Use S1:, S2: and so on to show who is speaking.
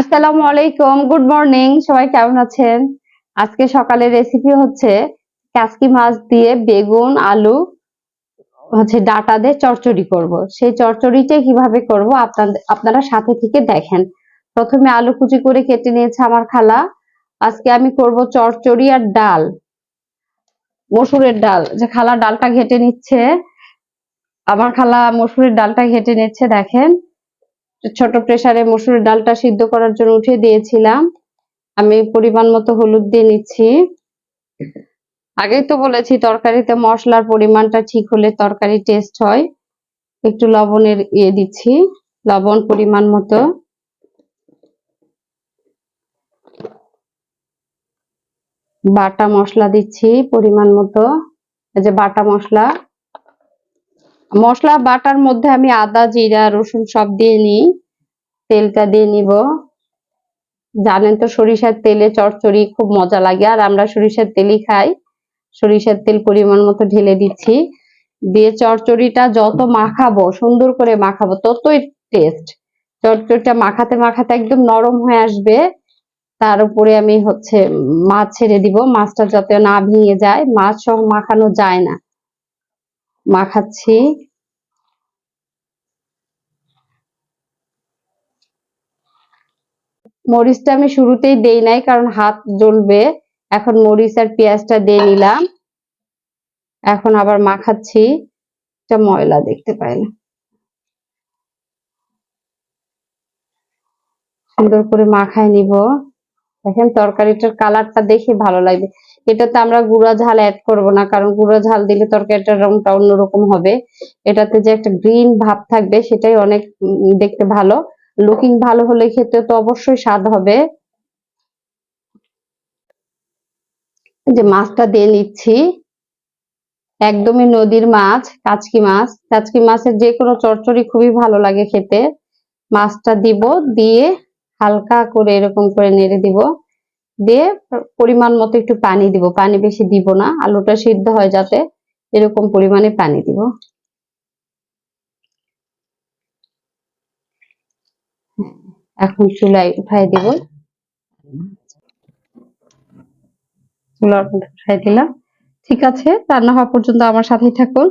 S1: আসসালামু আলাইকুম good morning সবাই কেমন আছেন? আজকে সকালের রেসিপি হচ্ছে কাসকি মাছ দিয়ে বেগুন, আলু, হচ্ছে ডাটা দিয়ে চচ্চড়ি করব। সেই চচ্চড়িটা কীভাবে করব আপনাদের, আপনারা সাথে থেকে দেখেন। প্রথমে আলু কুচি করে কেটে নিয়েছে আমার খালা। আজকে আমি করব চচ্চড়ি আর ডাল, মসুরের ডাল। যে খালা ডালটা ঘেটে নিচ্ছে, আমার খালা মসুরের ডালটা ঘেটে নিচ্ছে, দেখেন। ছোট প্রেসারে মসুরের ডালটা সিদ্ধ করার জন্য উঠিয়ে দিয়েছিলাম। আমি পরিমাণ মতো হলুদ দিয়ে নিচ্ছি। আগেই তো বলেছি, তরকারিতে মশলার পরিমাণটা ঠিক হলে তরকারি টেস্ট হয়। একটু লবণের ইয়ে দিচ্ছি, লবণ পরিমাণ মতো। বাটা মশলা দিচ্ছি পরিমাণ মতো। এই যে বাটা মশলা। মশলা, বাটার মধ্যে আমি আদা, জিরা, রসুন সব দিয়ে নিই। তেলটা দিয়ে নিব। জানেন তো সরিষার তেলে চচ্চড়ি খুব মজা লাগে, আর আমরা সরিষার তেলই খাই। সরিষার তেল পরিমাণ মতো ঢেলে দিচ্ছি। দিয়ে চচ্চড়িটা যত মাখাবো, সুন্দর করে মাখাবো, ততই টেস্ট চচ্চড়িটা মাখাতে মাখাতে একদম নরম হয়ে আসবে। তার উপরে আমি হচ্ছে মাছ ছেড়ে দিব। মাছটা যাতে না ভেঙে যায়, মাছ সহ মাখানো যায় না। মাখাচ্ছি। মরিচটা আমি শুরুতেই দেই নাই, কারণ হাত জ্বলবে। এখন মরিচ আর পেঁয়াজটা দিয়ে নিলাম। এখন আবার মাখাচ্ছি। এটা ময়লা দেখতে পাই না সুন্দর করে মাখায় নিব। দেখেন তরকারিটার কালারটা দেখে ভালো লাগবে। এটাতে আমরা গুঁড়া ঝাল অ্যাড করব না, কারণ গুঁড়া ঝাল দিলে তরকারিটার রংটা অন্যরকম হবে। এটাতে যে একটা গ্রিন ভাব থাকবে, সেটাই অনেক দেখতে ভালো। লুকিং ভালো হলে খেতে তো অবশ্যই স্বাদ হবে। যে মাছটা দিয়ে নিচ্ছি। একদমই নদীর মাছ, কাচকি মাছ। কাচকি মাছের যে কোনো চচ্চড়ি খুবই ভালো লাগে খেতে। মাছটা দিব, দিয়ে হালকা করে এরকম করে নেড়ে দিব। দিয়ে পরিমাণ মতো একটু পানি দিব। পানি বেশি দিব না। আলুটা সিদ্ধ হয় যাতে এরকম পরিমাণে পানি দিব। এখন চুলায় উঠাই দিব। চুলার উঠাই দিলাম। ঠিক আছে, রান্না হওয়া পর্যন্ত আমার সাথেই থাকুন।